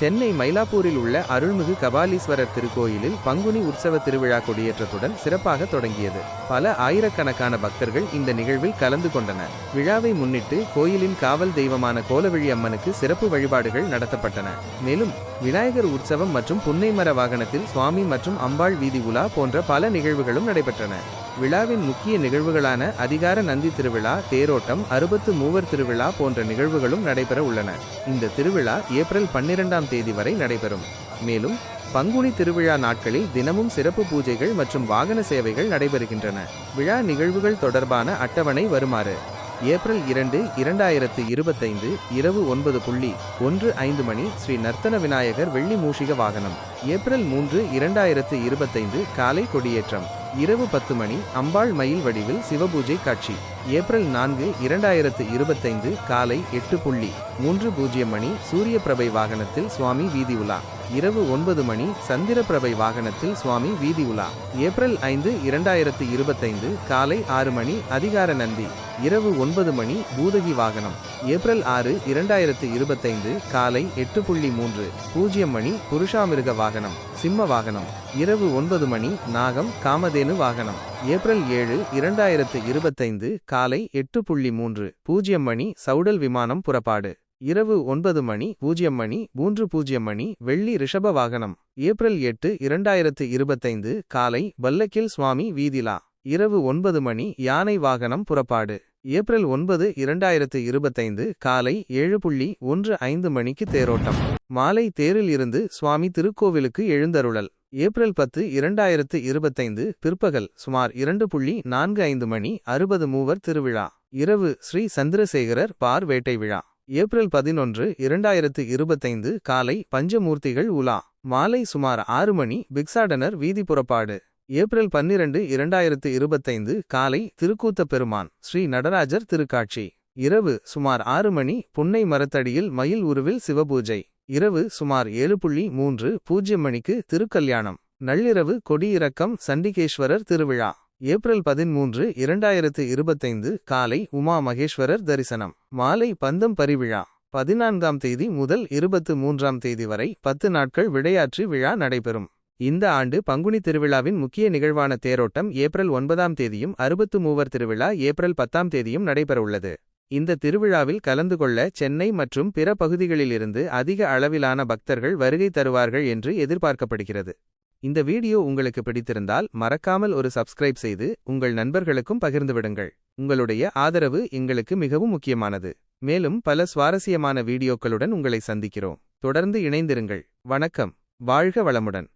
சென்னை மயிலாப்பூரில் உள்ள அருள்மிகு கபாலீஸ்வரர் திருக்கோயிலில் பங்குனி உற்சவ திருவிழா கொடியேற்றத்துடன் சிறப்பாக தொடங்கியது. பல ஆயிரக்கணக்கான பக்தர்கள் இந்த நிகழ்வில் கலந்து கொண்டனர். விழாவை முன்னிட்டு கோயிலின் காவல் தெய்வமான கோலவிழி அம்மனுக்கு சிறப்பு வழிபாடுகள் நடத்தப்பட்டன. மேலும் விநாயகர் உற்சவம் மற்றும் புன்னைமர வாகனத்தில் சுவாமி மற்றும் அம்பாள் வீதி உலா போன்ற பல நிகழ்வுகளும் நடைபெற்றன. விழாவின் முக்கிய நிகழ்வுகளான அதிகார நந்தி திருவிழா தேரோட்டம் அறுபத்து மூவர் திருவிழா போன்ற நிகழ்வுகளும் நடைபெற உள்ளன. இந்த திருவிழா ஏப்ரல் பன்னிரெண்டாம் தேதி வரை நடைபெறும். மேலும் பங்குனி திருவிழா நாட்களில் தினமும் சிறப்பு பூஜைகள் மற்றும் வாகன சேவைகள் நடைபெறுகின்றன. விழா நிகழ்வுகள் தொடர்பான அட்டவணை வருமாறு ஏப்ரல் இரண்டு இரண்டாயிரத்து இருபத்தைந்து இரவு ஒன்பது புள்ளி ஒன்று ஐந்து மணி ஸ்ரீ நர்த்தன விநாயகர் வெள்ளி மூஷிக வாகனம். ஏப்ரல் மூன்று இரண்டாயிரத்து இருபத்தைந்து காலை கொடியேற்றம். இரவு பத்து மணி அம்பாள் மயில் வடிவில் சிவபூஜை காட்சி. ஏப்ரல் நான்கு இரண்டாயிரத்து இருபத்தைந்து காலை எட்டு புள்ளி மூன்று பூஜ்ஜியம் மணி சூரிய பிரபை வாகனத்தில் சுவாமி வீதி உலா. இரவு ஒன்பது மணி சந்திர பிரபை வாகனத்தில் சுவாமி வீதி உலா. ஏப்ரல் ஐந்து இரண்டாயிரத்து இருபத்தைந்து காலை ஆறு மணி அதிகார நந்தி. இரவு ஒன்பது மணி பூதகி வாகனம். ஏப்ரல் ஆறு இரண்டாயிரத்து இருபத்தைந்து காலை எட்டு புள்ளி மூன்று பூஜ்ஜியம் மணி புருஷாமிருக வாகனம் சிம்ம வாகனம். இரவு ஒன்பது மணி நாகம் காமதேனு வாகனம். ஏப்ரல் ஏழு இரண்டாயிரத்து இருபத்தைந்து காலை எட்டு புள்ளி மூன்று பூஜ்ஜியம் மணி சவுடல் விமானம் புறப்பாடு. இரவு ஒன்பது மணி பூஜ்ஜியம் மணி மூன்று பூஜ்ஜியம் மணி வெள்ளி ரிஷப வாகனம். ஏப்ரல் எட்டு இரண்டாயிரத்து இருபத்தைந்து காலை பல்லக்கில் சுவாமி வீதிலா. இரவு ஒன்பது மணி யானை வாகனம் புறப்பாடு. ஏப்ரல் ஒன்பது இரண்டாயிரத்து இருபத்தைந்து காலை ஏழு புள்ளி ஒன்று ஐந்து மணிக்கு தேரோட்டம். மாலை தேரில் இருந்து சுவாமி திருக்கோவிலுக்கு எழுந்தருளல். ஏப்ரல் பத்து இரண்டாயிரத்து இருபத்தைந்து பிற்பகல் சுமார் இரண்டு புள்ளி நான்கு ஐந்து மணி அறுபது மூவர் திருவிழா. இரவு ஸ்ரீ சந்திரசேகரர் பார் வேட்டை விழா. ஏப்ரல் பதினொன்று இரண்டாயிரத்து இருபத்தைந்து காலை பஞ்சமூர்த்திகள் உலா. மாலை சுமார் ஆறு மணி பிக்சாடனர் வீதி புறப்பாடு. ஏப்ரல் பன்னிரண்டு இரண்டாயிரத்து இருபத்தைந்து காலை திருக்கூத்த பெருமான் ஸ்ரீ நடராஜர் திருக்காட்சி. இரவு சுமார் ஆறு மணி புன்னை மரத்தடியில் மயில் உருவில் சிவபூஜை. இரவு சுமார் ஏழு புள்ளி மூன்று பூஜ்ஜியம் மணிக்கு திருக்கல்யாணம். நள்ளிரவு கொடியிறக்கம் சண்டிகேஸ்வரர் திருவிழா. ஏப்ரல் பதிமூன்று இரண்டாயிரத்து இருபத்தைந்து காலை உமா மகேஸ்வரர் தரிசனம். மாலை பந்தம் பரிவிழா. பதினான்காம் தேதி முதல் இருபத்து மூன்றாம் தேதி வரை பத்து நாட்கள் விடையாற்றி விழா நடைபெறும். இந்த ஆண்டு பங்குனி திருவிழாவின் முக்கிய நிகழ்வான தேரோட்டம் ஏப்ரல் ஒன்பதாம் தேதியும் அறுபத்து மூவர் திருவிழா ஏப்ரல் பத்தாம் தேதியும் நடைபெறவுள்ளது. இந்த திருவிழாவில் கலந்து கொள்ள சென்னை மற்றும் பிற பகுதிகளிலிருந்து அதிக அளவிலான பக்தர்கள் வருகை தருவார்கள் என்று எதிர்பார்க்கப்படுகிறது. இந்த வீடியோ உங்களுக்கு பிடித்திருந்தால் மறக்காமல் ஒரு சப்ஸ்கிரைப் செய்து உங்கள் நண்பர்களுக்கும் பகிர்ந்துவிடுங்கள் உங்களுடைய ஆதரவு எங்களுக்கு மிகவும் முக்கியமானது. மேலும் பல சுவாரஸ்யமான வீடியோக்களுடன் உங்களை சந்திக்கிறோம். தொடர்ந்து இணைந்திருங்கள். வணக்கம். வாழ்க வளமுடன்.